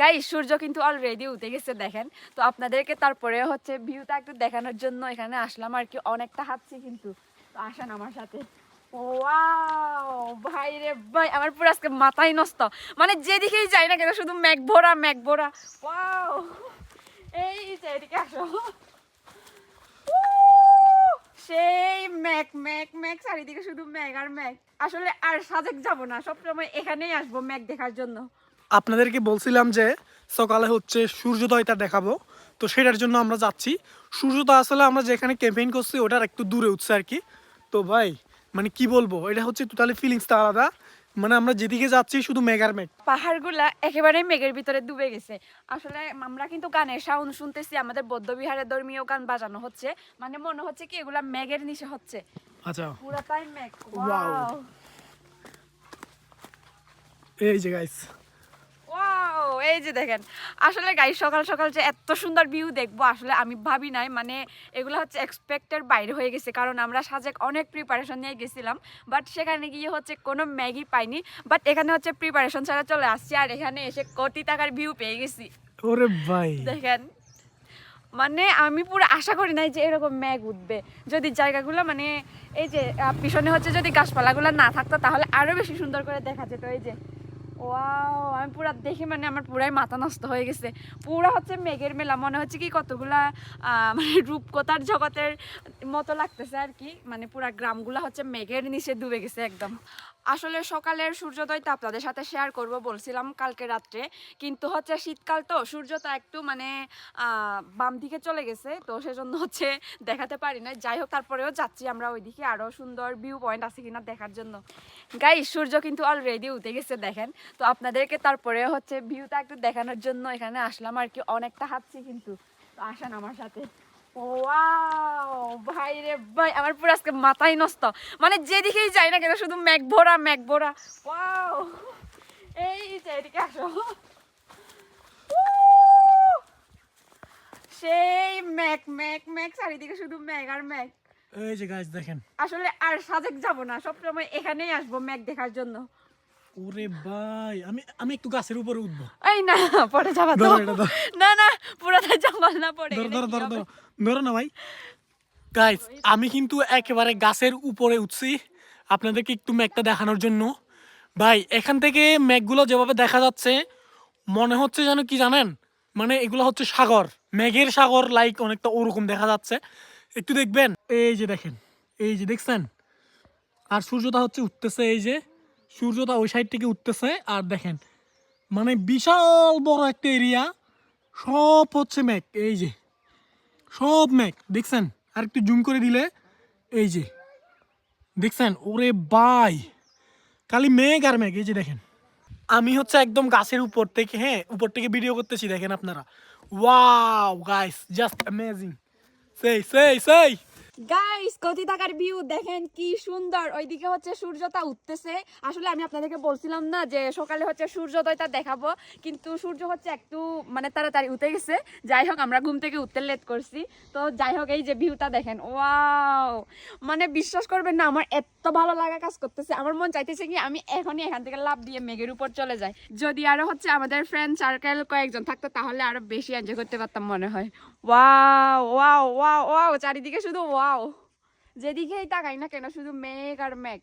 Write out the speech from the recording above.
গাই সূর্য কিন্তু অলরেডি উঠে গেছে, দেখেন। তো আপনাদেরকে তারপরে হচ্ছে ভিউটা একটু দেখানোর জন্য এখানে আসলাম আর কি। অনেকটা হাঁটছি কিন্তু। আসেন আমার সাথে। ওয়াও, ভাই আমার পুরো আজকে মাথাই নষ্ট। মানে যেদিকেই না শুধু ওয়াও, এই আসো। সেই ম্যাক ম্যাক ম্যাক চারিদিকে শুধু আর আসলে আর সাজেক যাব না, সবসময় এখানেই আসব ম্যাগ দেখার জন্য। আপনাদেরকে বলছিলাম যে সকালে হচ্ছে সূর্যোদয়টা দেখাবো। তো সেটার জন্য আমরা যাচ্ছি। সূর্যোদয় আসলে আমরা যেখানে ক্যাম্পেইন করছি ওটার একটু দূরে উঠছে আর কি। তো ভাই মানে কি বলব এটা হচ্ছে টোটালি ফিলিংসটা আলাদা। মানে আমরা যেদিকে যাচ্ছি শুধু মেগার মেঘ। পাহাড়গুলা একেবারে মেঘের ভিতরে ডুবে গেছে। আসলে আমরা কিন্তু গানের সাউন্ড শুনতেছি আমাদের বৌদ্ধবিহারে ধর্মীয় গান বাজানো হচ্ছে। মানে মনে হচ্ছে কি এগুলা মেঘের নিচে হচ্ছে। আচ্ছা। পুরাটাই মেঘ। ওয়াও এই যে গাইস এই যে দেখেন আসলে গাই সকাল সকাল যে এত সুন্দর ভিউ দেখব আসলে আমি ভাবি নাই মানে এগুলো হচ্ছে এক্সপেক্টের বাইরে হয়ে গেছে কারণ আমরা সাজেক অনেক প্রিপারেশন নিয়ে গেছিলাম বাট সেখানে গিয়ে হচ্ছে কোনো ম্যাগি পাইনি বাট এখানে হচ্ছে প্রিপারেশন ছাড়া চলে আসছি আর এখানে এসে কোটি টাকার ভিউ পেয়ে গেছি। ওরে ভাই। দেখেন মানে আমি পুরো আশা করি নাই যে এরকম ম্যাগ উঠবে যদি জায়গাগুলো মানে এই যে পিছনে হচ্ছে যদি গাছপালাগুলো না থাকতো তাহলে আরও বেশি সুন্দর করে দেখা যেত এই যে। ওয়াও, আমি পুরো দেখে মানে আমার পুরাই মাথা নষ্ট হয়ে গেছে। পুরো হচ্ছে মেঘের মেলা, মনে হচ্ছে কি কতগুলা মানে রূপকথার জগতের মতো লাগতেছে আর কি। মানে পুরা গ্রামগুলা হচ্ছে মেঘের নিচে ডুবে গেছে একদম। আসলে সকালের সূর্যোদয়টা আপনাদের সাথে শেয়ার করব বলছিলাম কালকে রাত্রে। কিন্তু হচ্ছে শীতকাল তো সূর্যটা একটু মানে বাম দিকে চলে গেছে। তো সেজন্য হচ্ছে দেখাতে পারি না যাই হোক, তারপরেও যাচ্ছি আমরা ওইদিকে। আরও সুন্দর ভিউ পয়েন্ট আছে কিনা দেখার জন্য। গাই সূর্য কিন্তু অলরেডি উঠে গেছে, দেখেন। তো আপনাদেরকে তারপরে হচ্ছে ভিউটা একটু দেখানোর জন্য এখানে আসলাম আর কি অনেকটা হাঁটছি কিন্তু। আসেন আমার সাথে। ভাই রে ভাই আমার পুরো আজকে নষ্ট। মানে যেদিকেই যাই না কেন শুধু ম্যাগ ভরা ম্যাগ ভরা। ওয়াও এই যে এদিকে আসো। সেই ম্যাক ম্যাক ম্যাক চারিদিকে শুধু ম্যাগ আর ম্যাগ। এই যে গাইস দেখেন। আসলে আর সাজেক যাব না সবসময় এখানেই আসব ম্যাগ দেখার জন্য। ওরে ভাই আমি আমি একটু গাছের উপরে উঠবো। এই না পরে যাবা তো। না না পুরোটা জঙ্গল না পড়ে ধরো ধরো ধরো? ধরো। ধরো না ভাই। গাইস আমি কিন্তু একেবারে গাছের উপরে উঠছি। আপনাদেরকে একটু ম্যাগটা দেখানোর জন্য। ভাই এখান থেকে ম্যাগগুলো যেভাবে দেখা যাচ্ছে মনে হচ্ছে যেন কি জানেন? মানে এগুলো হচ্ছে সাগর। মেঘের সাগর লাইক অনেকটা ওরকম দেখা যাচ্ছে। একটু দেখবেন। এই যে দেখেন এই যে দেখছেন? আর সূর্যটা হচ্ছে উঠতেছে এই যে। সূর্যটা ওই সাইড থেকে উঠতেছে, আর দেখেন মানে বিশাল বড় একটা এরিয়া সব হচ্ছে ম্যাক এই যে, সব ম্যাক দেখছেন? আর একটু জুম করে দিলে, এই যে, দেখছেন? ওরে বাই, খালি মেঘ আর মেঘ, এই যে দেখেন। আমি হচ্ছে একদম গাছের উপর থেকে হ্যাঁ উপর থেকে ভিডিও করতেছি, দেখেন আপনারা। ওয়াও গাইস জাস্ট অ্যামেজিং সেই সেই সেই গাইস কতি টাকার ভিউ দেখেন কি সুন্দর। ওইদিকে হচ্ছে সূর্যটা উঠতেছে। আসলে আমি আপনাদেরকে বলছিলাম না যে সকালে হচ্ছে সূর্যোদয়টা দেখাবো, কিন্তু সূর্য হচ্ছে একটু মানে তাড়াতাড়ি উঠে গেছে। যাই হোক, আমরা ঘুম থেকে উঠতে লেট করছি। তো যাই হোক, এই যে ভিউটা দেখেন ওয়াও মানে বিশ্বাস করবেন না, আমার এত ভালো লাগা কাজ করতেছে। আমার মন চাইতেছে কি আমি এখনই এখান থেকে লাভ দিয়ে মেঘের উপর চলে যাই। যদি আরও হচ্ছে আমাদের ফ্রেন্ড সার্কেল কয়েকজন থাকতো, তাহলে আরও বেশি এনজয় করতে পারতাম মনে হয়। ওয়াও ওয়াও ওয়াও ওয়াও চারিদিকে শুধু ওয়াও যেদিকেই তাকাই না কেন, শুধু মেঘ আর মেঘ।